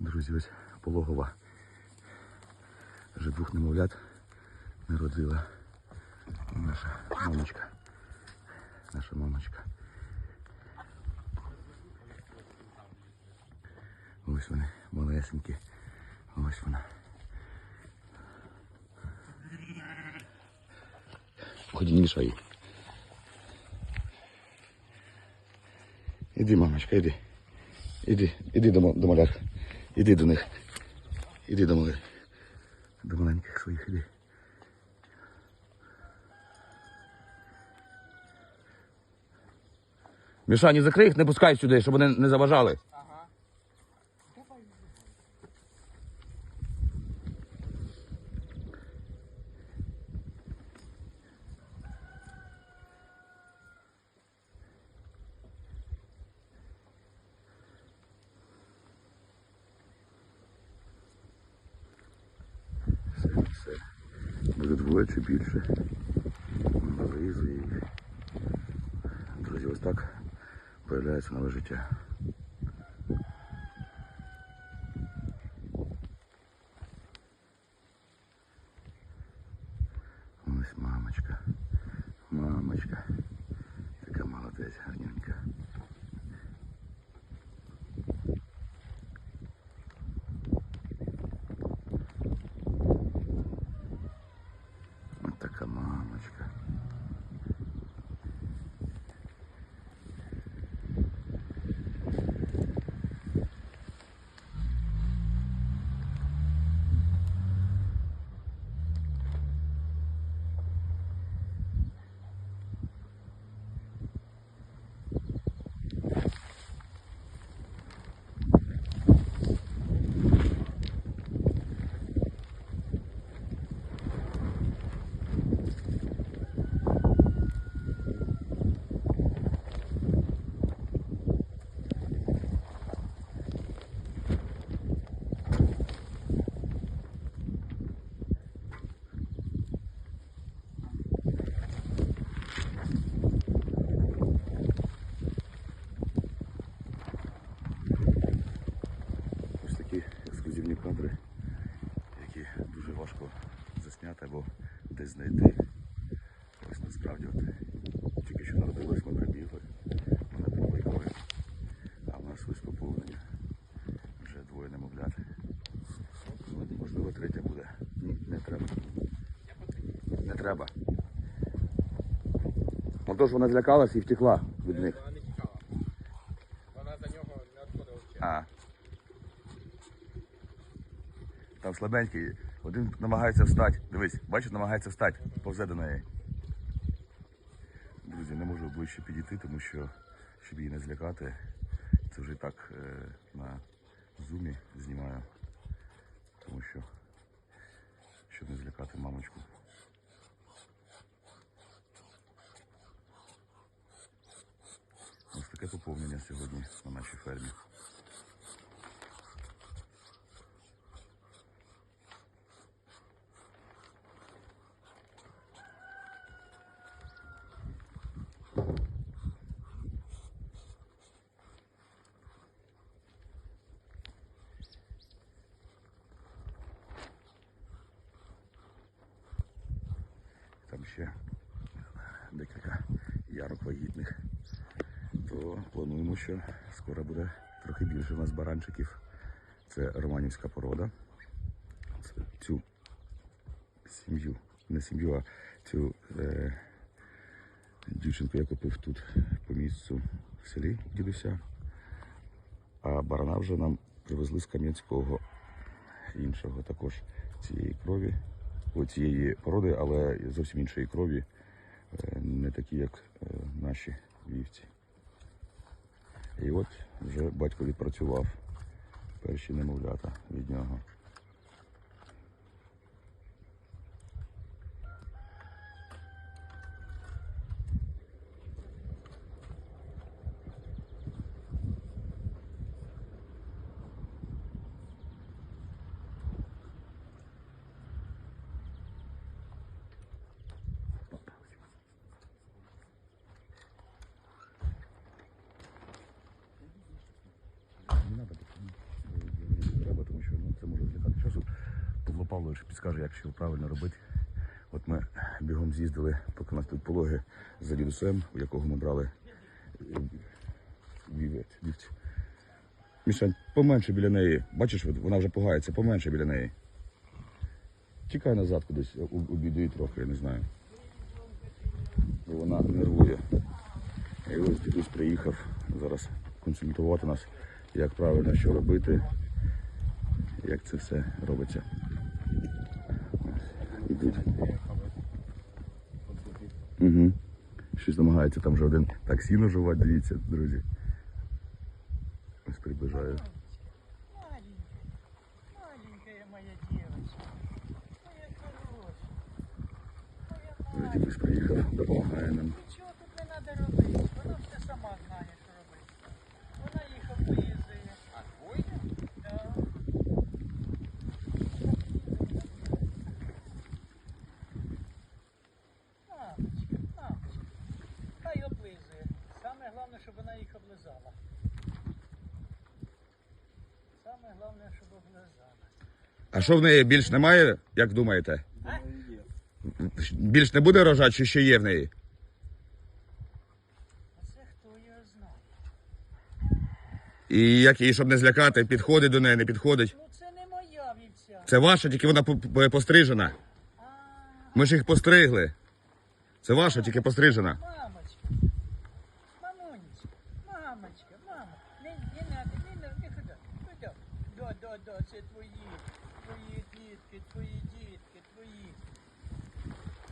Друзі, ось пологова. Вже двох немовлят народила. Наша мамочка. Наша мамочка. Ось вони, малесенькі. Ось вона. Ході, не мішай. Іди, мамочка, іди. Іди, іди до, до малят. Іди до них. Іди до малих. До маленьких своїх іди. Мішані, закрий їх, не пускай сюди, щоб вони не заважали. Все, все. Буде двоє чи більше. Вилизує і Друзі, ось так появляється нове життя. Ось мамочка. Мамочка. Така молодець, гарненька. Ось така мамочка. Ось такі ексклюзивні кадри, які дуже важко засняти або десь знайти. Ось насправді от, тільки що народилось, ми прибігли, мене покликали, а в нас ось поповнення. Вже двоє немовлят. Ну, Можливо, третя буде. Ні, не треба. Не треба. Отож вона злякалась і втекла від них. Вона не тікала. Вона за нього не відходила. А. Там слабенький. Один намагається встати. Дивись, бачиш, намагається встати. Повзе до неї. Друзі, не можу ближче підійти, тому що, щоб її не злякати, це вже і так е, на зумі знімаю. Тому що, щоб не злякати мамочку. Ось таке поповнення сьогодні на нашій фермі. Ще декілька ярок вагітних. То плануємо, що скоро буде трохи більше у нас баранчиків. Це романівська порода. Цю сім'ю, не сім'ю, а цю е, дівчинку я купив тут по місцю в селі дідуся. А барана вже нам привезли з Кам'янського іншого також цієї крові, цієї породи, але зовсім іншої крові, е, не такі, як е, наші вівці. І от вже батько відпрацював перші немовлята від нього. Не надо, не треба Павлович підскаже, як що правильно робити. От ми бігом з'їздили, поки нас тут пологи за дідусем, у якого ми брали е, вівець. Мішань, поменше біля неї. Бачиш, вона вже пугається, поменше біля неї. Тікай назад кудись, у- обійди трохи, я не знаю. Вона нервує. І ось дідусь приїхав зараз консультувати нас, як правильно що робити, як це все робиться. Щось намагається там вже один так сіно жувати, дивіться, друзі. Ось приближаю. Маленькая, маленькая моя девочка, моя хорошая, моя Ось дідусь приїхав, допомагає нам. Саме головне, щоб облизала. А що в неї більш немає, як думаєте? Більш не буде рожати, чи ще є в неї? А це хто його знає? І як її, щоб не злякати, підходить до неї, не підходить. Ну це не моя вівця. Це ваша, тільки вона по- по- пострижена. А, Ми ж їх постригли. Це ваша, тільки пострижена. мамочка. Мамунечка. Мамочка, мама. Не, не надо, не надо, не куди. Куди? Да, да, це твої, твої дітки, твої дітки.